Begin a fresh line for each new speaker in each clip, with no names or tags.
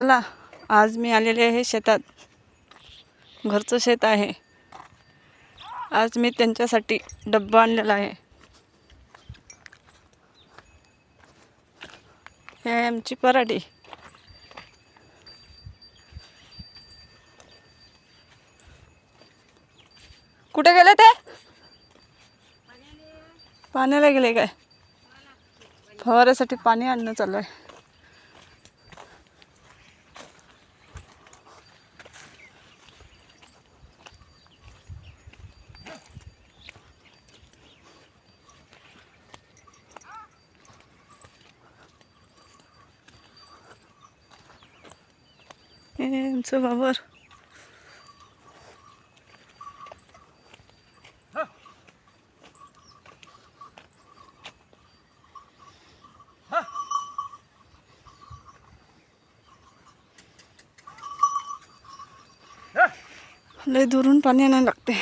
चला आज मी आलेले आहे शेतात. घरचं शेत आहे. आज मी त्यांच्यासाठी डब्बा आणलेला आहे. हे आमची पराठी. कुठे गेले ते? पाण्याला गेले काय? फवाऱ्यासाठी पाणी आणणं चालू आहे. हे आमचं बाबर लय दुरून पाणी आणायला लागते.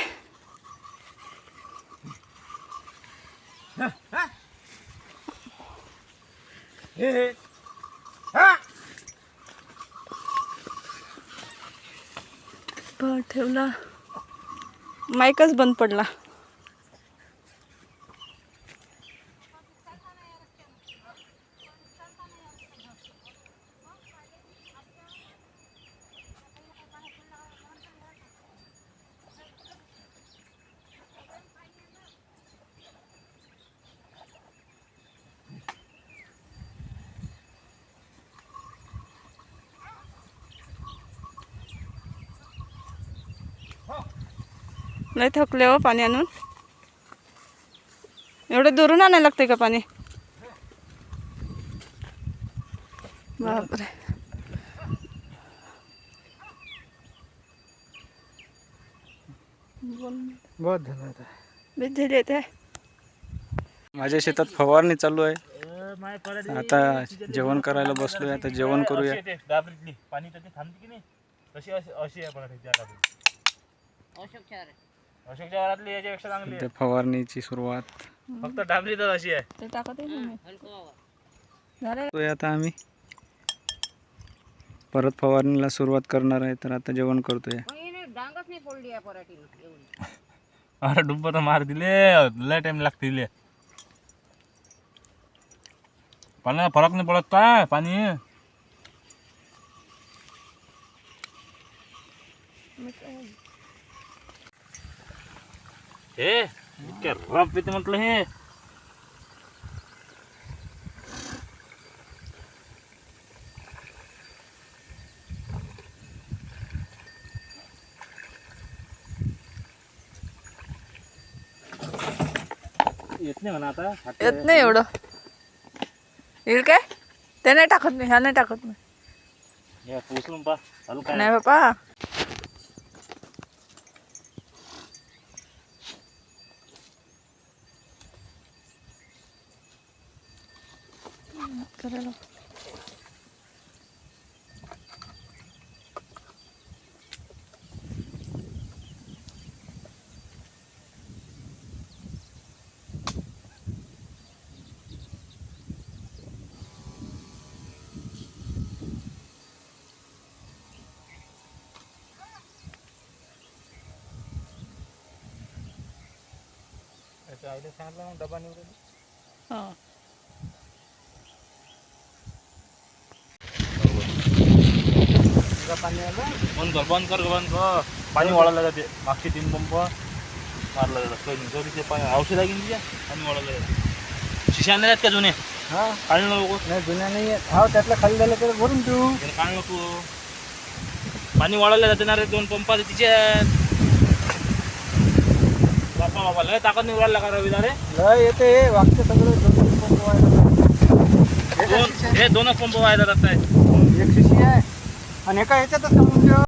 बर ठेवला. माईकच बंद पडला. लय थकले हो पाणी आणून. एवढं दुरून आणायला लागते का पाणी? बापरे.
बहुत धन्यवाद.
बिझी येते
माझ्या शेतात फवारणी चालू आहे. आता जेवण करायला बसलोय आता जेवण करूया.
पाणी थांबते की नाही? आहे अशोकच्या वरातली याच्यापेक्षा चांगली
इथे फवारणीची सुरुवात.
आहे फक्त डाबरी तर अशी आहे.
ते टाकत आहे ना मी. झालं?
करतोय आता आम्ही. परत फवारणीला सुरुवात करणार आहे तर आता जेवण करतोय.
अरे डुब्बा तर मार दिले. लय टाइम लागते दिले पाण्याला फरक नाही पडत काय? पाणी? हे इतक्या रफ येते म्हटलं हे. येत नाही म्हणा आता
येत नाही एवढं. येईल काय? ते नाही टाकत मी ह्या नाही टाकत मी.
हे पोचून पा चालू काय?
नाही बापा. करायला
आईला सांगितलं मग डबा निवडून
हां.
बंद कर बंद कर बंद. कर पाणी वाढवलं जाते. मागचे तीन पंप मारलं जातं काही नाही जरी ते पाणी औषध आहे की नाही? पाणी वाढवलं जातं. शिशा नाही आहेत का जुने?
हा?
काढलं नको
नाही जुन्या नाही हा त्यातलं खाली झालं तर भरून देऊ
त्याला काढ नको पाणी वाढवलं जाते ना रे दोन पंप आहेत तिचे. आहेत बापा बाबा लय ताकद नाही उडायला का रवी रे
लय येते हे वागते सगळं. दोन पंप व्हायला. एका
दोन
शिशी
हे दोनच पंप व्हायला जात आहे
आहे, एक शिशी आहे. आणि एका ह्याच्यातच थांबून ठेव